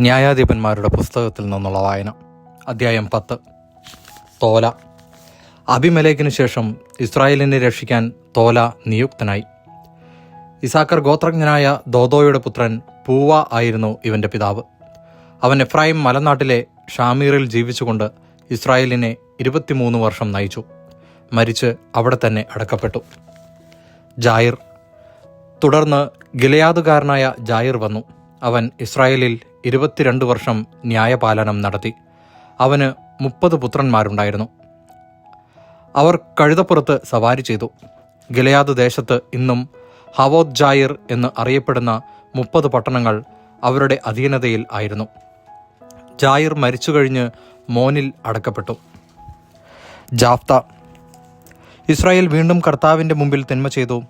ന്യായാധിപന്മാരുടെ പുസ്തകത്തിൽ നിന്നുള്ള വായന. അദ്ധ്യായം പത്ത്. തോല. അഭിമലേഖിനു ശേഷം ഇസ്രായേലിനെ രക്ഷിക്കാൻ തോല നിയുക്തനായി. ഇസാക്കർ ഗോത്രജ്ഞനായ ദോദോയുടെ പുത്രൻ പൂവ ആയിരുന്നു ഇവന്റെ പിതാവ്. അവൻ എഫ്രായിം മലനാട്ടിലെ ഷാമീറിൽ ജീവിച്ചുകൊണ്ട് ഇസ്രായേലിനെ ഇരുപത്തിമൂന്ന് വർഷം നയിച്ചു. മരിച്ച് അവിടെ തന്നെ അടക്കപ്പെട്ടു. ജായിർ. തുടർന്ന് ഗിലയാദുകാരനായ ജായിർ വന്നു. അവൻ ഇസ്രായേലിൽ ഇരുപത്തിരണ്ട് വർഷം ന്യായപാലനം നടത്തി. അവന് മുപ്പത് പുത്രന്മാരുണ്ടായിരുന്നു. അവർ കഴുതപ്പുറത്ത് സവാരി ചെയ്തു. ഗിലയാദ് ദേശത്ത് ഇന്നും ഹവോദ് ജായിർ എന്ന് അറിയപ്പെടുന്ന മുപ്പത് പട്ടണങ്ങൾ അവരുടെ അധീനതയിൽ ആയിരുന്നു. ജായിർ മരിച്ചു കഴിഞ്ഞ് മോനിൽ അടക്കപ്പെട്ടു. ജാഫ്ത. ഇസ്രായേൽ വീണ്ടും കർത്താവിന്റെ മുമ്പിൽ തിന്മ ചെയ്തു.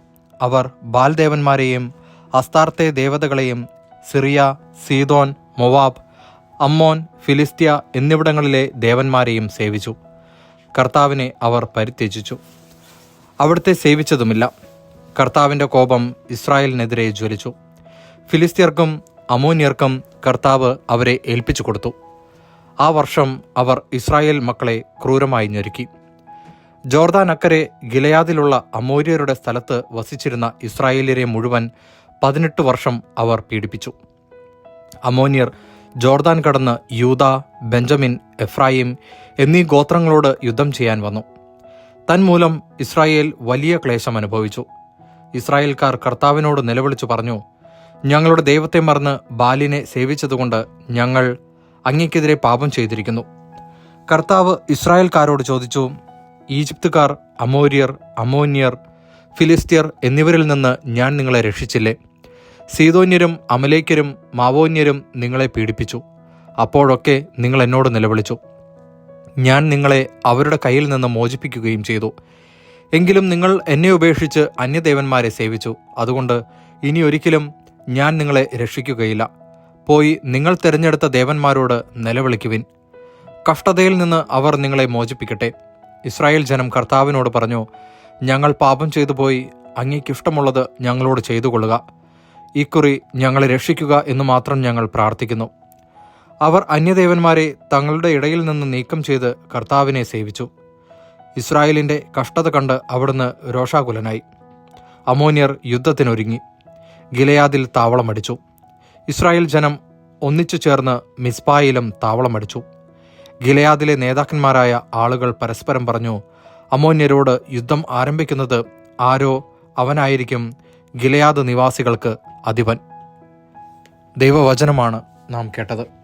അവർ ബാൽദേവന്മാരെയും അസ്താർത്തെ ദേവതകളെയും സിറിയ സീതോൻ മൊവാബ് അമ്മോൻ ഫിലിസ്ത്യ എന്നിവിടങ്ങളിലെ ദേവന്മാരെയും സേവിച്ചു. കർത്താവിനെ അവർ പരിത്യജിച്ചു. അവിടുത്തെ സേവിച്ചതുമില്ല. കർത്താവിന്റെ കോപം ഇസ്രായേലിനെതിരെ ജ്വലിച്ചു. ഫിലിസ്ത്യർക്കും അമോന്യർക്കും കർത്താവ് അവരെ ഏൽപ്പിച്ചു കൊടുത്തു. ആ വർഷം അവർ ഇസ്രായേൽ മക്കളെ ക്രൂരമായി ഞെരുക്കി. ജോർദാൻ അക്കരെ ഗിലയാദിലുള്ള അമോര്യരുടെ സ്ഥലത്ത് വസിച്ചിരുന്ന ഇസ്രായേലിയരെ മുഴുവൻ പതിനെട്ട് വർഷം അവർ പീഡിപ്പിച്ചു. അമോന്യർ ജോർദാൻ കടന്ന് യൂത ബെഞ്ചമിൻ എഫ്രായിം എന്നീ ഗോത്രങ്ങളോട് യുദ്ധം ചെയ്യാൻ വന്നു. തന്മൂലം ഇസ്രായേൽ വലിയ ക്ലേശം അനുഭവിച്ചു. ഇസ്രായേൽക്കാർ കർത്താവിനോട് നിലവിളിച്ചു പറഞ്ഞു ഞങ്ങളുടെ ദൈവത്തെ മറന്ന് ബാലിനെ സേവിച്ചതുകൊണ്ട് ഞങ്ങൾ അങ്ങയ്ക്കെതിരെ പാപം ചെയ്തിരിക്കുന്നു. കർത്താവ് ഇസ്രായേൽക്കാരോട് ചോദിച്ചു ഈജിപ്തുകാർ അമോര്യർ അമോന്യർ ഫിലിസ്ത്യർ എന്നിവരിൽ നിന്ന് ഞാൻ നിങ്ങളെ രക്ഷിച്ചില്ലേ? സീതോന്യരും അമലേക്കരും മാവോന്യരും നിങ്ങളെ പീഡിപ്പിച്ചു. അപ്പോഴൊക്കെ നിങ്ങൾ എന്നോട് നിലവിളിച്ചു. ഞാൻ നിങ്ങളെ അവരുടെ കയ്യിൽ നിന്ന് മോചിപ്പിക്കുകയും ചെയ്തു. എങ്കിലും നിങ്ങൾ എന്നെ ഉപേക്ഷിച്ച് അന്യദേവന്മാരെ സേവിച്ചു. അതുകൊണ്ട് ഇനി ഒരിക്കലും ഞാൻ നിങ്ങളെ രക്ഷിക്കുകയില്ല. പോയി നിങ്ങൾ തിരഞ്ഞെടുത്ത ദേവന്മാരോട് നിലവിളിക്കുവിൻ. കഷ്ടതയിൽ നിന്ന് അവർ നിങ്ങളെ മോചിപ്പിക്കട്ടെ. ഇസ്രായേൽ ജനം കർത്താവിനോട് പറഞ്ഞു ഞങ്ങൾ പാപം ചെയ്തു പോയി അങ്ങേക്കിഷ്ടമുള്ളത് ഞങ്ങളോട് ചെയ്തു കൊള്ളുക ഇക്കുറി ഞങ്ങളെ രക്ഷിക്കുക എന്ന് മാത്രം ഞങ്ങൾ പ്രാർത്ഥിക്കുന്നു. അവർ അന്യദേവന്മാരെ തങ്ങളുടെ ഇടയിൽ നിന്ന് നീക്കം ചെയ്ത് കർത്താവിനെ സേവിച്ചു. ഇസ്രായേലിന്റെ കഷ്ടത കണ്ട് അവിടുന്ന് രോഷാകുലനായി. അമോനിയർ യുദ്ധത്തിനൊരുങ്ങി. ഗിലയാദിൽ താവളമടിച്ചു. ഇസ്രായേൽ ജനം ഒന്നിച്ചു ചേർന്ന് മിസ്പായിലും താവളമടിച്ചു. ഗിലയാദിലെ നേതാക്കന്മാരായ ആളുകൾ പരസ്പരം പറഞ്ഞു അമോന്യരോട് യുദ്ധം ആരംഭിക്കുന്നത് ആരോ അവനായിരിക്കും ഗിലയാദ് നിവാസികൾക്ക് അധിപൻ ദൈവവചനമാണ് നാം കേട്ടത്.